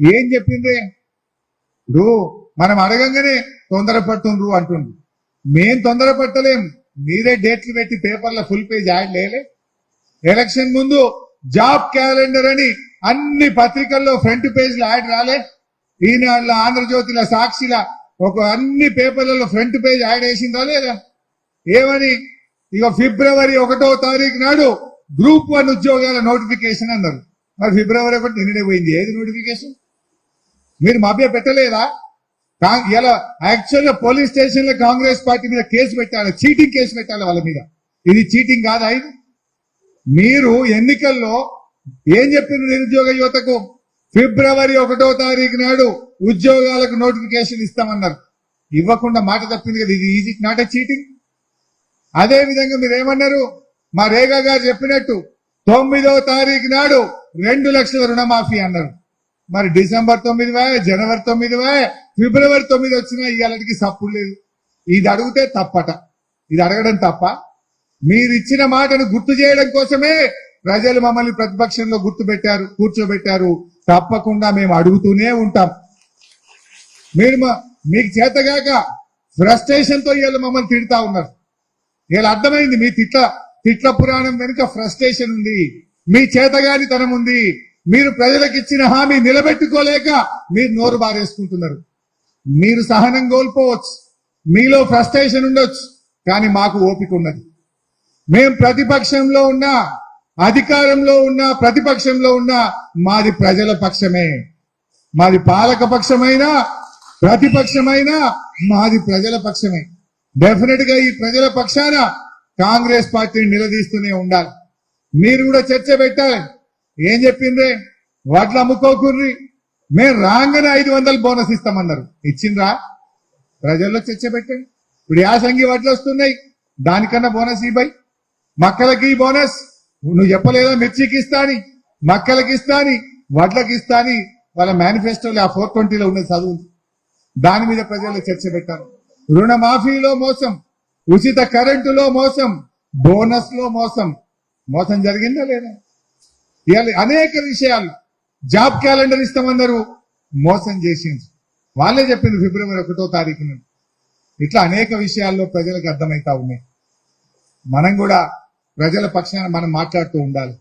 ఏం చెప్పిండ్రే? ఇప్పుడు మనం అడగంగానే తొందరపడుతుండ్రు అంటుండ్రు. మేం తొందరపట్టలేం మీరే డేట్లు పెట్టి పేపర్ల ఫుల్ పేజ్ యాడ్ లేలే ఎలక్షన్ ముందు జాబ్ క్యాలెండర్ అని అన్ని పత్రికల్లో ఫ్రంట్ పేజ్లు యాడ్ రాలే. ఈనాడులో ఆంధ్రజ్యోతిల సాక్షిల ఒక అన్ని పేపర్లలో ఫ్రంట్ పేజ్ యాడ్ వేసిందా లేదా? ఏమని? ఇక ఫిబ్రవరి ఒకటో తారీఖు నాడు గ్రూప్ వన్ ఉద్యోగాల నోటిఫికేషన్ అన్నారు. మరి ఫిబ్రవరి ఒకటి నిన్ననే పోయింది. ఏది నోటిఫికేషన్? మీరు మభ్య పెట్టలేదా? ఇలా యాక్చువల్గా పోలీస్ స్టేషన్లో కాంగ్రెస్ పార్టీ మీద కేసు పెట్టాలి చీటింగ్ కేసు పెట్టాలి వాళ్ళ మీద. ఇది చీటింగ్ కాదా ఇది? మీరు ఎన్నికల్లో ఏం చెప్పింది నిరుద్యోగ యువతకు? ఫిబ్రవరి ఒకటో తారీఖు నాడు ఉద్యోగాలకు నోటిఫికేషన్ ఇస్తామన్నారు. ఇవ్వకుండా మాట తప్పింది కదా ఇది ఈజీ నాట్ చీటింగ్ అదే విధంగా మీరు ఏమన్నారు? మా రేగా గారు చెప్పినట్టు తొమ్మిదో తారీఖు నాడు రెండు లక్షల రుణమాఫీ అన్నారు. మరి డిసెంబర్ తొమ్మిదివా జనవరి తొమ్మిదివా ఫిబ్రవరి తొమ్మిది వచ్చినా ఇవాళకి సప్పుడు లేదు. ఇది అడిగితే తప్పట. ఇది అడగడం తప్ప. మీరు ఇచ్చిన మాటను గుర్తు చేయడం కోసమే ప్రజలు మమ్మల్ని ప్రతిపక్షంలో గుర్తు పెట్టారు కూర్చోబెట్టారు. తప్పకుండా మేము అడుగుతూనే ఉంటాం. మీరు మీకు చేతగాక ఫ్రస్ట్రేషన్తో ఇవాళ మమ్మల్ని తిడతా ఉన్నారు. ఇలా అర్థమైంది మీ తిట్ల తిట్ల పురాణం వెనుక ఫ్రస్ట్రేషన్ ఉంది. మీ చేతగానితనం ఉంది. మీరు ప్రజలకు ఇచ్చిన హామీ నిలబెట్టుకోలేక మీరు నోరు బారేసుకుంటున్నారు. మీరు సహనం కోల్పోవచ్చు. మీలో ఫ్రస్ట్రేషన్ ఉండొచ్చు కానీ మాకు ఓపిక ఉన్నది. మేం ప్రతిపక్షంలో ఉన్నా అధికారంలో ఉన్నా ప్రతిపక్షంలో ఉన్నా మాది ప్రజల పక్షమే. మాది పాలక పక్షమైనా ప్రతిపక్షమైనా మాది ప్రజల పక్షమే. డెఫినెట్గా ఈ ప్రజల పక్షాన కాంగ్రెస్ పార్టీని నిలదీస్తూనే ఉండాలి. మీరు కూడా చర్చ పెట్టాలి. ఏం చెప్పిండ్రే? వడ్లు అమ్ముకోకుర్రి. మేము రాగానే ఐదు వందలు బోనస్ ఇస్తామన్నారు. ఇచ్చిండ్రా? ప్రజల్లో చర్చ పెట్టండి ఇప్పుడు యాసంగి వడ్లు వస్తున్నాయి. దానికన్నా బోనస్ ఇవ్వై. మక్కలకి ఈ బోనస్. నువ్వు చెప్పలేదా మిర్చికి ఇస్తాని మక్కలకి ఇస్తాని వడ్లకి ఇస్తాని వాళ్ళ మేనిఫెస్టోలో ఆ ఫోర్ ట్వంటీలో ఉన్న చదువు. దాని మీద ప్రజల్లో చర్చ పెట్టారు. రుణమాఫీలో మోసం. ఉచిత కరెంటులో మోసం. బోనస్లో మోసం. మోసం జరిగిందా లేదా? ఇవాళ అనేక విషయాలు. జాబ్ క్యాలెండర్ ఇస్తామన్నారు. మోసం చేసింది వాళ్ళే చెప్పింది ఫిబ్రవరి ఒకటో తారీఖు నుండి ఇట్లా అనేక విషయాల్లో ప్రజలకు అర్థమవుతా ఉన్నాయి. మనం కూడా ప్రజల పక్షాన మనం మాట్లాడుతూ ఉండాలి.